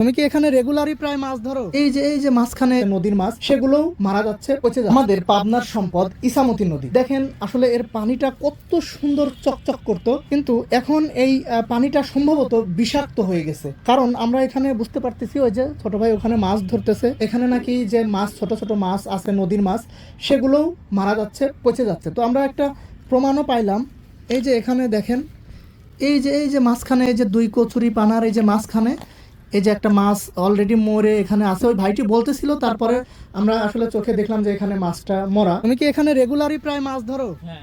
তুমি কি এখানে রেগুলারই প্রায় মাছ ধরো? এই যে এই যে মাঝখানে নদীর মাছ, সেগুলোও মারা যাচ্ছে, পচে আমাদের পাবনার সম্পদ ইসামতি নদী। দেখেন, আসলে এর পানিটা কত সুন্দর চকচক করত, কিন্তু এখন এই পানিটা সম্ভবত বিষাক্ত হয়ে গেছে। কারণ আমরা এখানে বুঝতে পারতেছি, ওই যে ছোট ভাই ওখানে মাছ ধরতেছে। এখানে নাকি যে মাছ, ছোট ছোট মাছ আছে, নদীর মাছ, সেগুলোও মারা যাচ্ছে, পচে যাচ্ছে। তো আমরা একটা প্রমাণও পাইলাম। এই যে এখানে দেখেন, এই যে এই যে মাঝখানে এই যে দুই কচুরি পানার এই যে মাঝখানে এই যে একটা মাছ অলরেডি মরে এখানে আছে ওই ভাইটি বলতেছিল তারপরে আমরা আসলে চোখে দেখলাম যে এখানে মাছটা মরা। তুমি কি এখানে রেগুলারই প্রায় মাছ ধরো? হ্যাঁ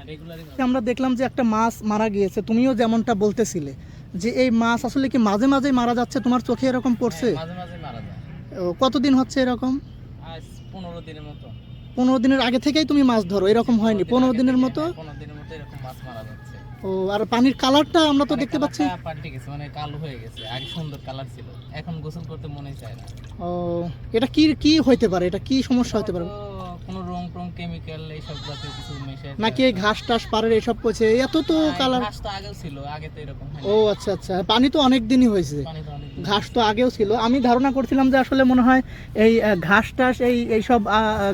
আমরা দেখলাম যে একটা মাছ মারা গিয়েছে তুমিও যেমনটা বলতেছিলে যে এই মাছ আসলে কি মাঝে মাঝে মারা যাচ্ছে? তোমার চোখে এরকম পড়ছে? মাঝে মাঝে মারা যায়। ও, কতদিন হচ্ছে এরকম? আজ পনেরো দিনের মতো। পনেরো দিনের আগে থেকেই তুমি মাছ ধরো এরকম হয়নি পনেরো দিনের মতো? পনেরো দিনের মতো এরকম মাছ মারা যাচ্ছে। ও আর পানির কালারটা আমরা তো দেখতে পাচ্ছি। পাল্টে গেছে মানে কালো হয়ে গেছে আগে সুন্দর কালার ছিল এখন গোসল করতে মনে চায় না। ও এটা কি কি হইতে পারে এটা কি সমস্যা হতে পারে? কেমিক্যাল এইসব জাতীয় কিছু মিশে নাকি এই ঘাস টাস পাড়ের এসব পচে এত তো কালার ঘাস তো আগেও ছিল আগে তো এরকম ও আচ্ছা আচ্ছা পানি তো অনেক দিনই হয়েছে ঘাস তো আগেও ছিল। আমি ধারণা করছিলাম যে আসলে মনে হয় এই ঘাস টাস এই এইসব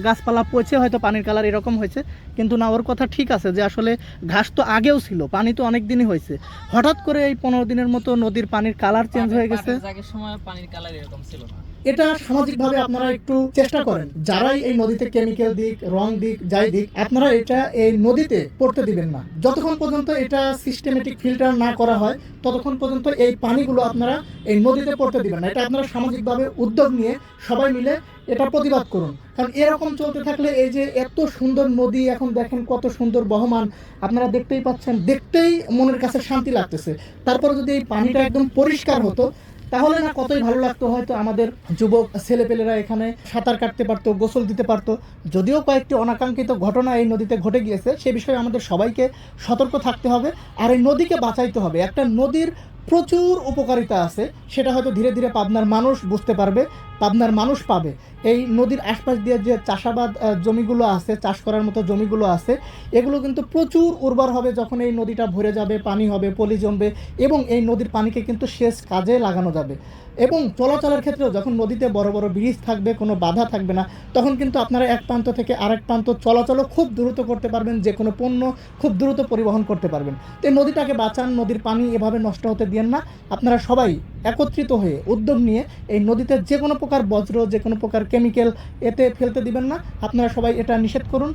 গাছপালা পচে হয়তো পানির কালার এরকম হয়েছে। কিন্তু না ওর কথা ঠিক আছে যে আসলে ঘাস তো আগেও ছিল পানি তো অনেক দিনই হয়েছে। হঠাৎ করে এই পনেরো দিনের মতো নদীর পানির কালার চেঞ্জ হয়ে গেছে। জাগের সময় পানির কালার এরকম ছিল না। এটা সামাজিকভাবে আপনারা একটু চেষ্টা করেন। যারাই এই নদীতে কেমিক্যাল দিক, রং দিক, যাই দিক, আপনারা এটা এই নদীতে পড়তে দিবেন না। যতক্ষণ পর্যন্ত এটা সিস্টেমেটিক ফিল্টার না করা হয়, ততক্ষণ পর্যন্ত এই পানিগুলো আপনারা এই নদীতে পড়তে দিবেন না। এটা আপনারা সামাজিকভাবে উদ্যোগ নিয়ে সবাই মিলে এটা প্রতিবাদ করুন। কারণ এরকম চলতে থাকলে এই যে এত সুন্দর নদী, এখন দেখেন কত সুন্দর বহমান, আপনারা দেখতেই পাচ্ছেন, দেখতেই মনের কাছে শান্তি লাগতেছে। তারপরে যদি এই পানিটা একদম পরিষ্কার হতো তাহলে না কতই ভালো লাগতো হয়তো আমাদের যুবক ছেলেপেলেরা এখানে সাঁতার কাটতে পারতো গোসল দিতে পারতো। যদিও কয়েকটি অনাকাঙ্ক্ষিত ঘটনা এই নদীতে ঘটে গিয়েছে সে বিষয়ে আমাদের সবাইকে সতর্ক থাকতে হবে আর এই নদীকে বাঁচাইতে হবে। একটা নদীর প্রচুর উপকারিতা আছে। সেটা হয়তো ধীরে ধীরে পাবনার মানুষ বুঝতে পারবে, পাবনার মানুষ পাবে। এই নদীর আশপাশ দিয়ে যে চাষাবাদ জমিগুলো আছে, চাষ করার মতো জমিগুলো আছে, এগুলো কিন্তু প্রচুর উর্বর হবে যখন এই নদীটা ভরে যাবে, পানি হবে, পলি জমবে এবং এই নদীর পানিকে কিন্তু সেচ কাজে লাগানো যাবে। এবং চলাচলের ক্ষেত্রেও যখন নদীতে বড় বড় ব্রিজ থাকবে, কোনো বাধা থাকবে না, তখন কিন্তু আপনারা এক প্রান্ত থেকে আরেক প্রান্ত চলাচলও খুব দ্রুত করতে পারবেন, যে কোনো পণ্য খুব দ্রুত পরিবহন করতে পারবেন। তো নদীটাকে বাঁচান, নদীর পানি এভাবে নষ্ট হতে দিয়েন না। আপনারা সবাই একত্রিত হয়ে উদ্যোগ নিয়ে এই নদীতে যে কোনো প্রকার বজ্র, যে কোনো প্রকার কেমিক্যাল এতে ফেলতে দিবেন না। আপনারা সবাই এটা নিষেধ করুন।